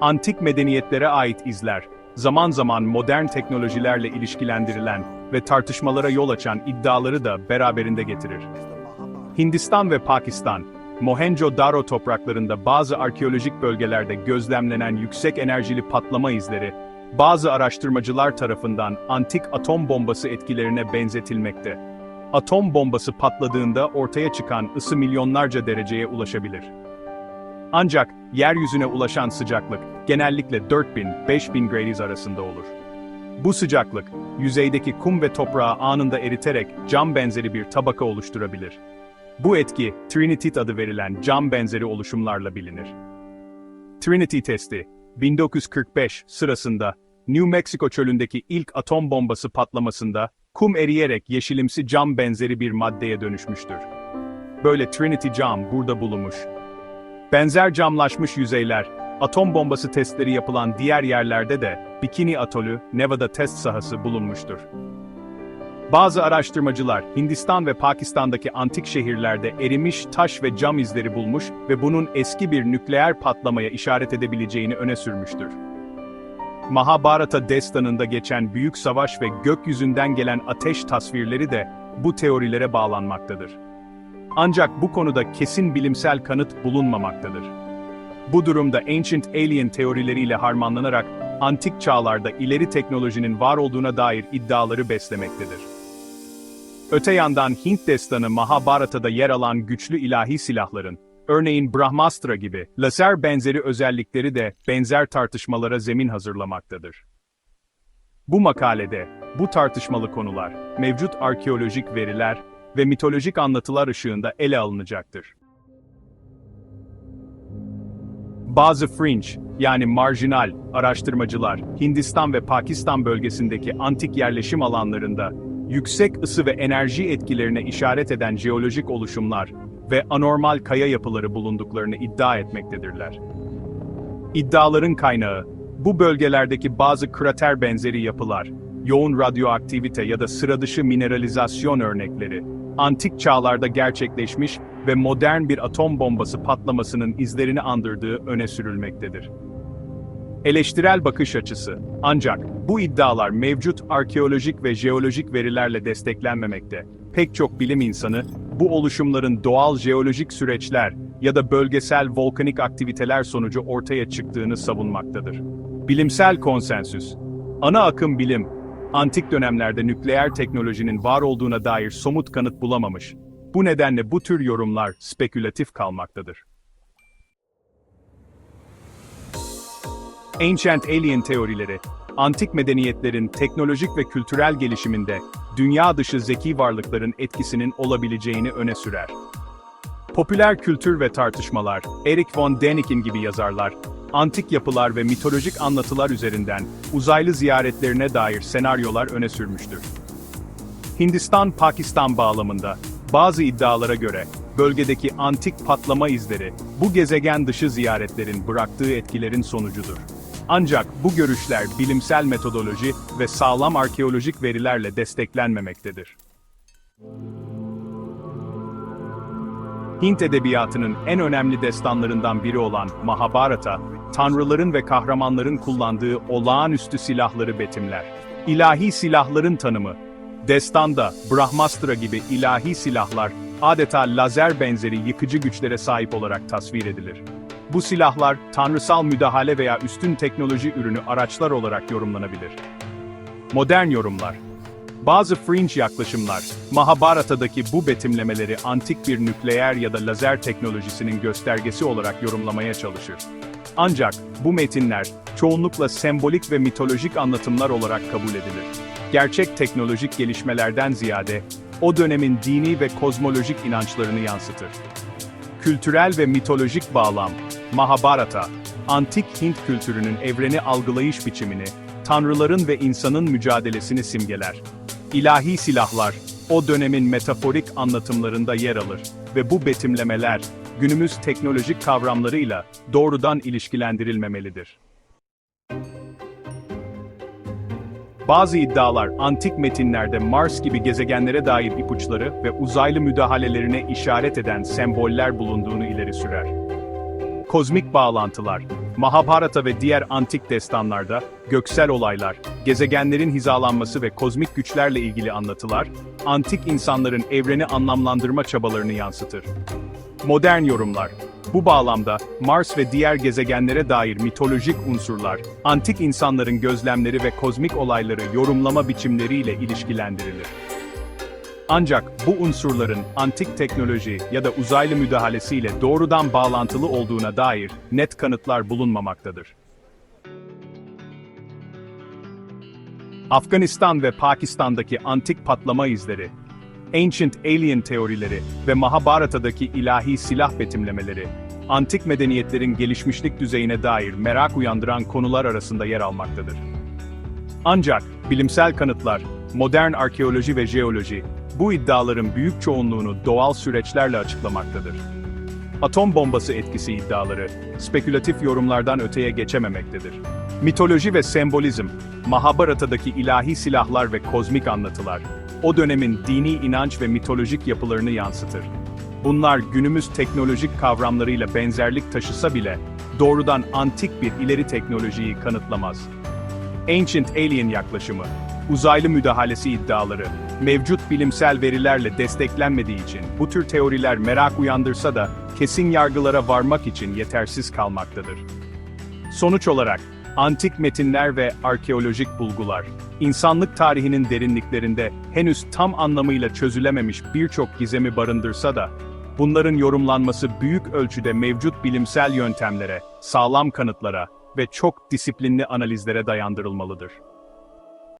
antik medeniyetlere ait izler, zaman zaman modern teknolojilerle ilişkilendirilen ve tartışmalara yol açan iddiaları da beraberinde getirir. Hindistan ve Pakistan, Mohenjo-Daro topraklarında bazı arkeolojik bölgelerde gözlemlenen yüksek enerjili patlama izleri, bazı araştırmacılar tarafından antik atom bombası etkilerine benzetilmekte. Atom bombası patladığında ortaya çıkan ısı milyonlarca dereceye ulaşabilir. Ancak yeryüzüne ulaşan sıcaklık genellikle 4000-5000 gradius arasında olur. Bu sıcaklık, yüzeydeki kum ve toprağı anında eriterek cam benzeri bir tabaka oluşturabilir. Bu etki, Trinitit adı verilen cam benzeri oluşumlarla bilinir. Trinity testi, 1945 sırasında New Mexico çölündeki ilk atom bombası patlamasında kum eriyerek yeşilimsi cam benzeri bir maddeye dönüşmüştür. Böyle Trinity cam burada bulunmuş. Benzer camlaşmış yüzeyler, atom bombası testleri yapılan diğer yerlerde de Bikini Atolü, Nevada test sahası bulunmuştur. Bazı araştırmacılar Hindistan ve Pakistan'daki antik şehirlerde erimiş taş ve cam izleri bulmuş ve bunun eski bir nükleer patlamaya işaret edebileceğini öne sürmüştür. Mahabharata destanında geçen büyük savaş ve gökyüzünden gelen ateş tasvirleri de bu teorilere bağlanmaktadır. Ancak bu konuda kesin bilimsel kanıt bulunmamaktadır. Bu durumda Ancient Alien teorileriyle harmanlanarak antik çağlarda ileri teknolojinin var olduğuna dair iddiaları beslemektedir. Öte yandan Hint destanı Mahabharata'da yer alan güçlü ilahi silahların, örneğin Brahmastra gibi lazer benzeri özellikleri de benzer tartışmalara zemin hazırlamaktadır. Bu makalede, bu tartışmalı konular, mevcut arkeolojik veriler ve mitolojik anlatılar ışığında ele alınacaktır. Bazı fringe, yani marjinal, araştırmacılar, Hindistan ve Pakistan bölgesindeki antik yerleşim alanlarında, yüksek ısı ve enerji etkilerine işaret eden jeolojik oluşumlar ve anormal kaya yapıları bulunduklarını iddia etmektedirler. İddiaların kaynağı, bu bölgelerdeki bazı krater benzeri yapılar, yoğun radyoaktivite ya da sıradışı mineralizasyon örnekleri, antik çağlarda gerçekleşmiş ve modern bir atom bombası patlamasının izlerini andırdığı öne sürülmektedir. Eleştirel bakış açısı, ancak bu iddialar mevcut arkeolojik ve jeolojik verilerle desteklenmemekte. Pek çok bilim insanı, bu oluşumların doğal jeolojik süreçler ya da bölgesel volkanik aktiviteler sonucu ortaya çıktığını savunmaktadır. Bilimsel konsensüs, ana akım bilim, antik dönemlerde nükleer teknolojinin var olduğuna dair somut kanıt bulamamış. Bu nedenle bu tür yorumlar spekülatif kalmaktadır. Ancient Alien teorileri, antik medeniyetlerin teknolojik ve kültürel gelişiminde dünya dışı zeki varlıkların etkisinin olabileceğini öne sürer. Popüler kültür ve tartışmalar, Eric von Däniken gibi yazarlar, antik yapılar ve mitolojik anlatılar üzerinden uzaylı ziyaretlerine dair senaryolar öne sürmüştür. Hindistan-Pakistan bağlamında, bazı iddialara göre, bölgedeki antik patlama izleri, bu gezegen dışı ziyaretlerin bıraktığı etkilerin sonucudur. Ancak bu görüşler bilimsel metodoloji ve sağlam arkeolojik verilerle desteklenmemektedir. Hint edebiyatının en önemli destanlarından biri olan Mahabharata, tanrıların ve kahramanların kullandığı olağanüstü silahları betimler. İlahi silahların tanımı, destanda Brahmastra gibi ilahi silahlar adeta lazer benzeri yıkıcı güçlere sahip olarak tasvir edilir. Bu silahlar tanrısal müdahale veya üstün teknoloji ürünü araçlar olarak yorumlanabilir. Modern yorumlar bazı fringe yaklaşımlar, Mahabharata'daki bu betimlemeleri antik bir nükleer ya da lazer teknolojisinin göstergesi olarak yorumlamaya çalışır. Ancak bu metinler çoğunlukla sembolik ve mitolojik anlatımlar olarak kabul edilir. Gerçek teknolojik gelişmelerden ziyade o dönemin dini ve kozmolojik inançlarını yansıtır. Kültürel ve mitolojik bağlam, Mahabharata, antik Hint kültürünün evreni algılayış biçimini, tanrıların ve insanın mücadelesini simgeler. İlahi silahlar, o dönemin metaforik anlatımlarında yer alır ve bu betimlemeler, günümüz teknolojik kavramlarıyla doğrudan ilişkilendirilmemelidir. Bazı iddialar antik metinlerde Mars gibi gezegenlere dair ipuçları ve uzaylı müdahalelerine işaret eden semboller bulunduğunu ileri sürer. Kozmik bağlantılar, Mahabharata ve diğer antik destanlarda göksel olaylar, gezegenlerin hizalanması ve kozmik güçlerle ilgili anlatılar, antik insanların evreni anlamlandırma çabalarını yansıtır. Modern yorumlar. Bu bağlamda Mars ve diğer gezegenlere dair mitolojik unsurlar, antik insanların gözlemleri ve kozmik olayları yorumlama biçimleriyle ilişkilendirilir. Ancak bu unsurların antik teknoloji ya da uzaylı müdahalesiyle doğrudan bağlantılı olduğuna dair net kanıtlar bulunmamaktadır. Afganistan ve Pakistan'daki antik patlama izleri, Ancient Alien teorileri ve Mahabharata'daki ilahi silah betimlemeleri, antik medeniyetlerin gelişmişlik düzeyine dair merak uyandıran konular arasında yer almaktadır. Ancak bilimsel kanıtlar, modern arkeoloji ve jeoloji, bu iddiaların büyük çoğunluğunu doğal süreçlerle açıklamaktadır. Atom bombası etkisi iddiaları, spekülatif yorumlardan öteye geçememektedir. Mitoloji ve sembolizm, Mahabharata'daki ilahi silahlar ve kozmik anlatılar, o dönemin dini inanç ve mitolojik yapılarını yansıtır. Bunlar günümüz teknolojik kavramlarıyla benzerlik taşısa bile, doğrudan antik bir ileri teknolojiyi kanıtlamaz. Ancient Alien yaklaşımı, uzaylı müdahalesi iddiaları, mevcut bilimsel verilerle desteklenmediği için bu tür teoriler merak uyandırsa da kesin yargılara varmak için yetersiz kalmaktadır. Sonuç olarak, antik metinler ve arkeolojik bulgular, insanlık tarihinin derinliklerinde henüz tam anlamıyla çözülememiş birçok gizemi barındırsa da, bunların yorumlanması büyük ölçüde mevcut bilimsel yöntemlere, sağlam kanıtlara ve çok disiplinli analizlere dayandırılmalıdır.